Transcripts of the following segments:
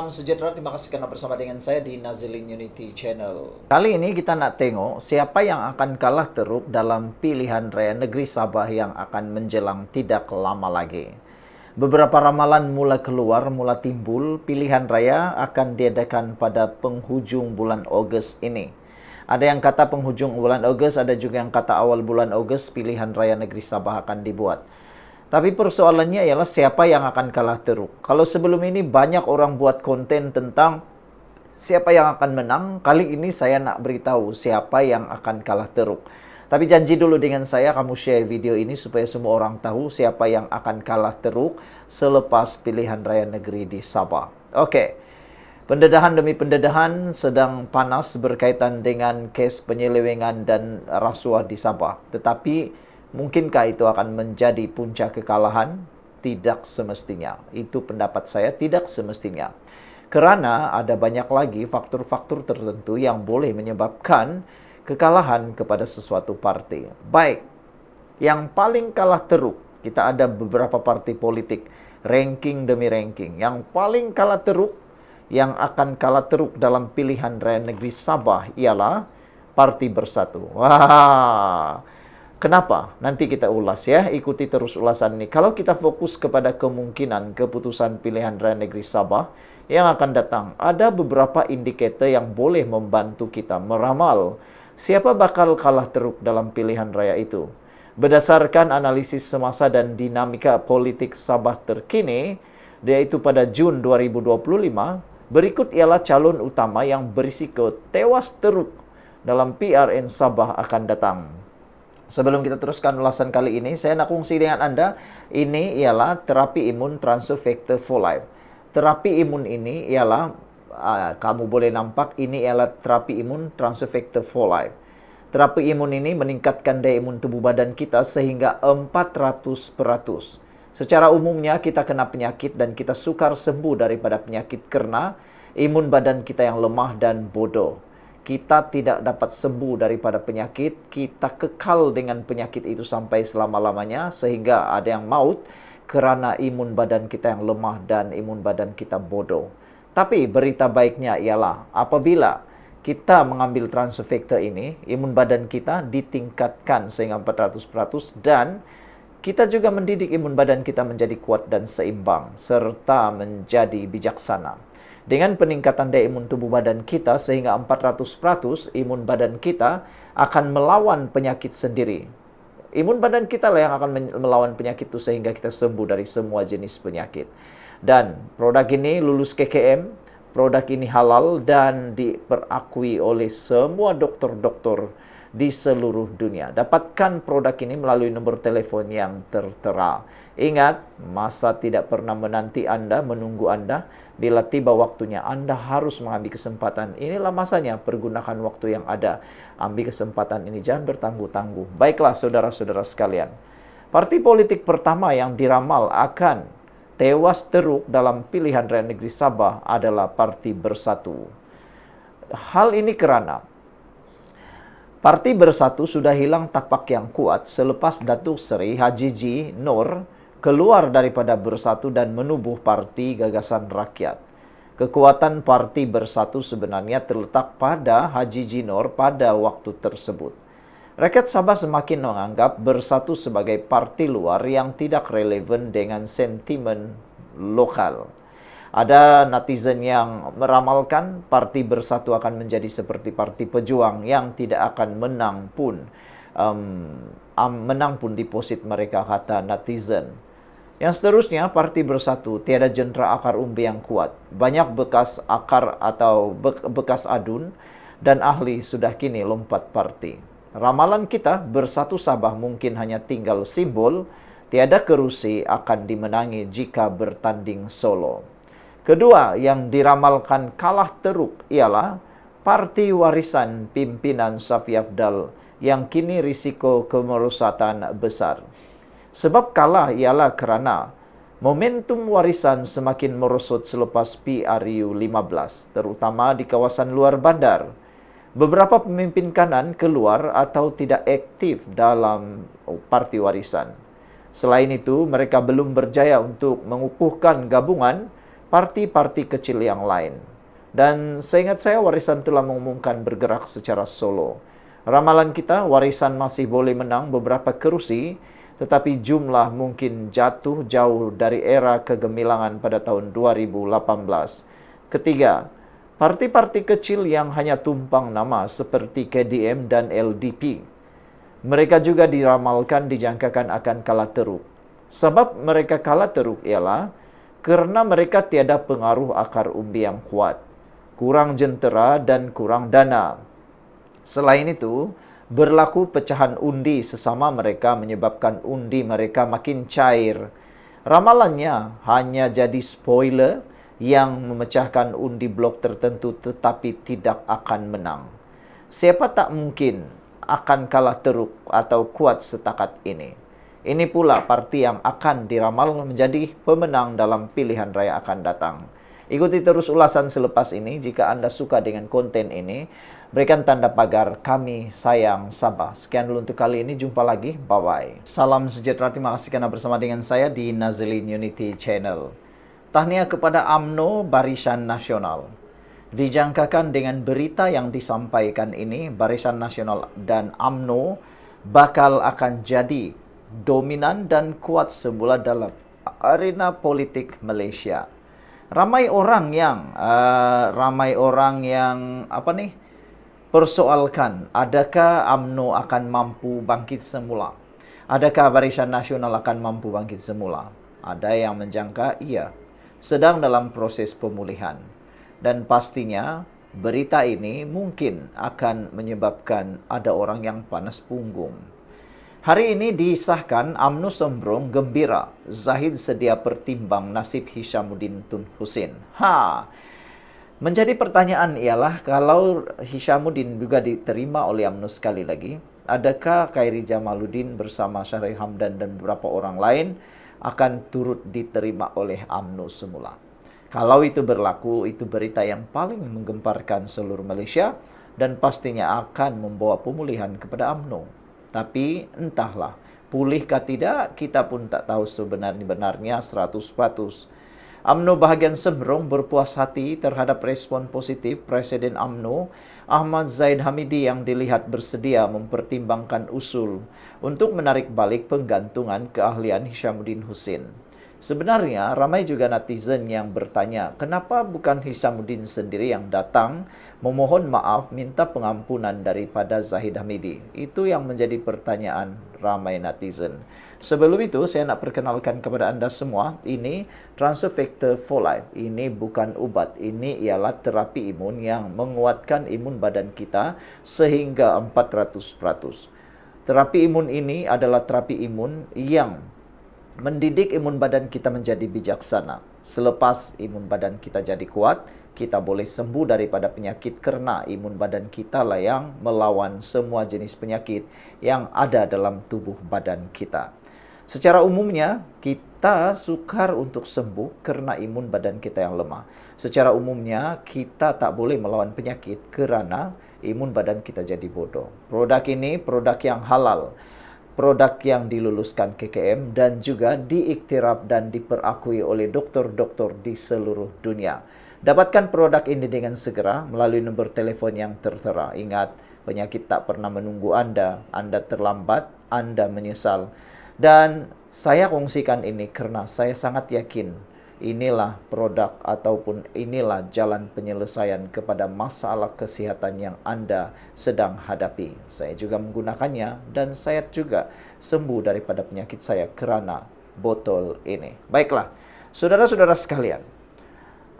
Salam sejahtera, terima kasih karena bersama dengan saya di Nazilin Unity Channel. Kali ini kita nak tengok siapa yang akan kalah teruk dalam pilihan raya negeri Sabah yang akan menjelang tidak lama lagi. Beberapa ramalan mula keluar, mula timbul, pilihan raya akan diadakan pada penghujung bulan Ogos ini. Ada yang kata penghujung bulan Ogos, ada juga yang kata awal bulan Ogos pilihan raya negeri Sabah akan dibuat. Tapi persoalannya ialah siapa yang akan kalah teruk. Kalau sebelum ini banyak orang buat konten tentang siapa yang akan menang, kali ini saya nak beritahu siapa yang akan kalah teruk. Tapi janji dulu dengan saya kamu share video ini supaya semua orang tahu siapa yang akan kalah teruk selepas pilihan raya negeri di Sabah. Oke. Pendedahan demi pendedahan sedang panas berkaitan dengan kes penyelewengan dan rasuah di Sabah. Tetapi Mungkinkah itu akan menjadi puncak kekalahan? Tidak semestinya. Itu pendapat saya, tidak semestinya. Karena ada banyak lagi faktor-faktor tertentu yang boleh menyebabkan kekalahan kepada sesuatu partai. Baik, yang paling kalah teruk, kita ada beberapa partai politik, ranking demi ranking. Yang paling kalah teruk, yang akan kalah teruk dalam pilihan raya negeri Sabah ialah Parti Bersatu. Wah, Kenapa? Nanti kita ulas ya, ikuti terus ulasan ini. Kalau kita fokus kepada kemungkinan keputusan pilihan raya negeri Sabah yang akan datang, ada beberapa indikator yang boleh membantu kita meramal siapa bakal kalah teruk dalam pilihan raya itu. Berdasarkan analisis semasa dan dinamika politik Sabah terkini, yaitu pada Jun 2025, berikut ialah calon utama yang berisiko tewas teruk dalam PRN Sabah akan datang. Sebelum kita teruskan ulasan kali ini, saya nak kongsi dengan Anda, ini ialah terapi imun transfer factor for life. Terapi imun ini ialah, uh, kamu boleh nampak, ini ialah terapi imun transfer factor for life. Terapi imun ini meningkatkan daya imun tubuh badan kita sehingga 400%. Secara umumnya kita kena penyakit dan kita sukar sembuh daripada penyakit karena imun badan kita yang lemah dan bodoh kita tidak dapat sembuh daripada penyakit, kita kekal dengan penyakit itu sampai selama-lamanya sehingga ada yang maut kerana imun badan kita yang lemah dan imun badan kita bodoh. Tapi berita baiknya ialah apabila kita mengambil transfer factor ini, imun badan kita ditingkatkan sehingga 400% dan kita juga mendidik imun badan kita menjadi kuat dan seimbang serta menjadi bijaksana. Dengan peningkatan daya imun tubuh badan kita sehingga 400% imun badan kita akan melawan penyakit sendiri. Imun badan kita lah yang akan melawan penyakit itu sehingga kita sembuh dari semua jenis penyakit. Dan produk ini lulus KKM, produk ini halal dan diperakui oleh semua dokter-dokter di seluruh dunia. Dapatkan produk ini melalui nomor telepon yang tertera. Ingat, masa tidak pernah menanti Anda, menunggu Anda. Bila tiba waktunya, Anda harus mengambil kesempatan. Inilah masanya, pergunakan waktu yang ada. Ambil kesempatan ini, jangan bertangguh-tangguh. Baiklah, saudara-saudara sekalian. Parti politik pertama yang diramal akan tewas teruk dalam pilihan raya negeri Sabah adalah Parti Bersatu. Hal ini kerana Parti Bersatu sudah hilang tapak yang kuat selepas Datuk Seri Haji G. Nur keluar daripada Bersatu dan menubuh Parti Gagasan Rakyat. Kekuatan Parti Bersatu sebenarnya terletak pada Haji Jinor pada waktu tersebut. Rakyat Sabah semakin menganggap Bersatu sebagai parti luar yang tidak relevan dengan sentimen lokal. Ada netizen yang meramalkan parti Bersatu akan menjadi seperti parti pejuang yang tidak akan menang pun um, menang pun deposit mereka kata netizen. Yang seterusnya, parti bersatu, tiada jentera akar umbi yang kuat. Banyak bekas akar atau bekas adun dan ahli sudah kini lompat parti. Ramalan kita bersatu Sabah mungkin hanya tinggal simbol, tiada kerusi akan dimenangi jika bertanding solo. Kedua yang diramalkan kalah teruk ialah parti warisan pimpinan Safi Afdal yang kini risiko kemerosatan besar. Sebab kalah ialah kerana momentum warisan semakin merosot selepas PRU 15, terutama di kawasan luar bandar. Beberapa pemimpin kanan keluar atau tidak aktif dalam parti warisan. Selain itu, mereka belum berjaya untuk mengukuhkan gabungan parti-parti kecil yang lain. Dan seingat saya warisan telah mengumumkan bergerak secara solo. Ramalan kita warisan masih boleh menang beberapa kerusi, tetapi jumlah mungkin jatuh jauh dari era kegemilangan pada tahun 2018. Ketiga, parti-parti kecil yang hanya tumpang nama seperti KDM dan LDP. Mereka juga diramalkan dijangkakan akan kalah teruk. Sebab mereka kalah teruk ialah karena mereka tiada pengaruh akar umbi yang kuat kurang jentera dan kurang dana. Selain itu, berlaku pecahan undi sesama mereka menyebabkan undi mereka makin cair. Ramalannya hanya jadi spoiler yang memecahkan undi blok tertentu tetapi tidak akan menang. Siapa tak mungkin akan kalah teruk atau kuat setakat ini. Ini pula parti yang akan diramal menjadi pemenang dalam pilihan raya akan datang. Ikuti terus ulasan selepas ini. Jika Anda suka dengan konten ini, berikan tanda pagar kami sayang Sabah. Sekian dulu untuk kali ini. Jumpa lagi. Bye-bye. Salam sejahtera. Terima kasih karena bersama dengan saya di Nazilin Unity Channel. Tahniah kepada AMNO Barisan Nasional. Dijangkakan dengan berita yang disampaikan ini, Barisan Nasional dan AMNO bakal akan jadi dominan dan kuat semula dalam arena politik Malaysia ramai orang yang uh, ramai orang yang apa nih persoalkan adakah AMNO akan mampu bangkit semula? Adakah Barisan Nasional akan mampu bangkit semula? Ada yang menjangka iya. Sedang dalam proses pemulihan. Dan pastinya berita ini mungkin akan menyebabkan ada orang yang panas punggung. Hari ini disahkan AMNO Sembrong gembira. Zahid sedia pertimbang nasib Hishamuddin Tun Husin. Ha. Menjadi pertanyaan ialah kalau Hishamuddin juga diterima oleh AMNO sekali lagi, adakah Khairi Jamaluddin bersama Syarif Hamdan dan beberapa orang lain akan turut diterima oleh AMNO semula? Kalau itu berlaku, itu berita yang paling menggemparkan seluruh Malaysia dan pastinya akan membawa pemulihan kepada AMNO. Tapi entahlah, pulihkah tidak, kita pun tak tahu sebenarnya 100%. AMNO bahagian Sembrong berpuas hati terhadap respon positif Presiden AMNO Ahmad Zaid Hamidi yang dilihat bersedia mempertimbangkan usul untuk menarik balik penggantungan keahlian Hishamuddin Hussein. Sebenarnya ramai juga netizen yang bertanya, kenapa bukan Hisamuddin sendiri yang datang memohon maaf minta pengampunan daripada Zahid Hamidi? Itu yang menjadi pertanyaan ramai netizen. Sebelum itu, saya nak perkenalkan kepada anda semua, ini Transfer Factor for Life. Ini bukan ubat, ini ialah terapi imun yang menguatkan imun badan kita sehingga 400%. Terapi imun ini adalah terapi imun yang mendidik imun badan kita menjadi bijaksana. Selepas imun badan kita jadi kuat, kita boleh sembuh daripada penyakit karena imun badan kita lah yang melawan semua jenis penyakit yang ada dalam tubuh badan kita. Secara umumnya, kita sukar untuk sembuh karena imun badan kita yang lemah. Secara umumnya, kita tak boleh melawan penyakit kerana imun badan kita jadi bodoh. Produk ini produk yang halal produk yang diluluskan KKM dan juga diiktiraf dan diperakui oleh doktor-doktor di seluruh dunia. Dapatkan produk ini dengan segera melalui nombor telefon yang tertera. Ingat, penyakit tak pernah menunggu Anda. Anda terlambat, Anda menyesal. Dan saya kongsikan ini karena saya sangat yakin inilah produk ataupun inilah jalan penyelesaian kepada masalah kesehatan yang Anda sedang hadapi. Saya juga menggunakannya dan saya juga sembuh daripada penyakit saya kerana botol ini. Baiklah, saudara-saudara sekalian,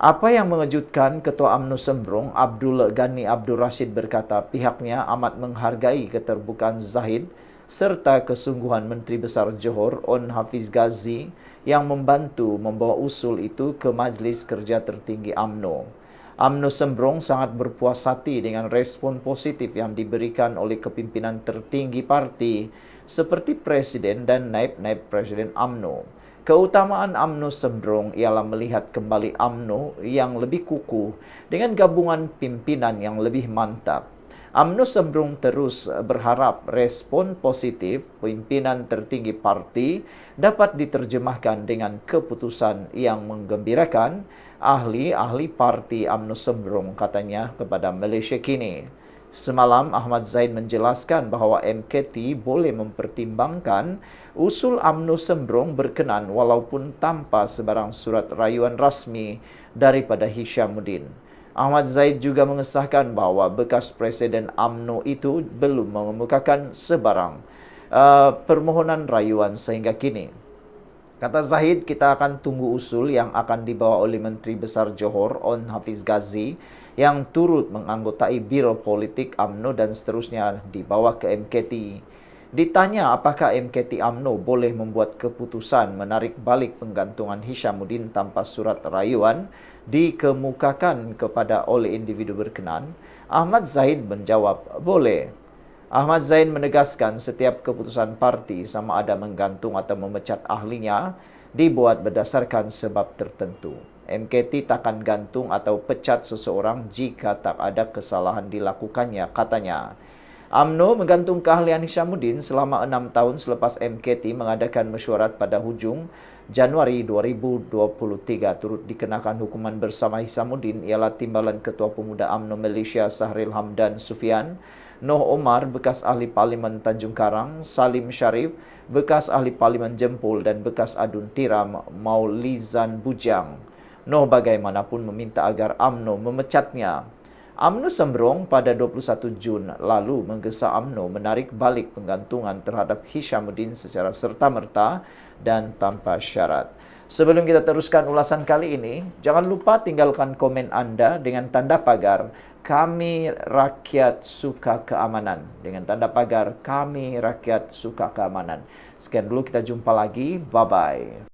apa yang mengejutkan Ketua UMNO Sembrong Abdul Ghani Abdul Rashid berkata pihaknya amat menghargai keterbukaan Zahid serta kesungguhan Menteri Besar Johor On Hafiz Ghazi yang membantu membawa usul itu ke Majlis Kerja Tertinggi AMNO. AMNO Sembrong sangat berpuas hati dengan respon positif yang diberikan oleh kepimpinan tertinggi parti seperti Presiden dan Naib-Naib Presiden AMNO. Keutamaan AMNO Sembrong ialah melihat kembali AMNO yang lebih kukuh dengan gabungan pimpinan yang lebih mantap. UMNO Sembrung terus berharap respon positif pimpinan tertinggi parti dapat diterjemahkan dengan keputusan yang menggembirakan ahli-ahli parti AMNO Sembrong katanya kepada Malaysia Kini. Semalam Ahmad Zaid menjelaskan bahawa MKT boleh mempertimbangkan usul AMNO Sembrong berkenan walaupun tanpa sebarang surat rayuan rasmi daripada Hishamuddin. Ahmad Zaid juga mengesahkan bahawa bekas Presiden AMNO itu belum mengemukakan sebarang uh, permohonan rayuan sehingga kini. Kata Zahid, kita akan tunggu usul yang akan dibawa oleh Menteri Besar Johor On Hafiz Ghazi yang turut menganggotai Biro Politik AMNO dan seterusnya dibawa ke MKT. Ditanya apakah MKT AMNO boleh membuat keputusan menarik balik penggantungan Hishamuddin tanpa surat rayuan dikemukakan kepada oleh individu berkenan, Ahmad Zaid menjawab, boleh. Ahmad Zaid menegaskan setiap keputusan parti sama ada menggantung atau memecat ahlinya dibuat berdasarkan sebab tertentu. MKT takkan gantung atau pecat seseorang jika tak ada kesalahan dilakukannya, katanya. AMNO menggantung keahlian Hishamuddin selama enam tahun selepas MKT mengadakan mesyuarat pada hujung Januari 2023 turut dikenakan hukuman bersama Hishamuddin ialah timbalan Ketua Pemuda AMNO Malaysia Sahril Hamdan Sufian, Noh Omar bekas ahli Parlimen Tanjung Karang, Salim Sharif bekas ahli Parlimen Jempol dan bekas adun tiram Maulizan Bujang. Noh bagaimanapun meminta agar AMNO memecatnya UMNO Sembrong pada 21 Jun lalu menggesa UMNO menarik balik penggantungan terhadap Hishamuddin secara serta-merta dan tanpa syarat. Sebelum kita teruskan ulasan kali ini, jangan lupa tinggalkan komen Anda dengan tanda pagar kami rakyat suka keamanan. Dengan tanda pagar kami rakyat suka keamanan. Sekian dulu kita jumpa lagi. Bye-bye.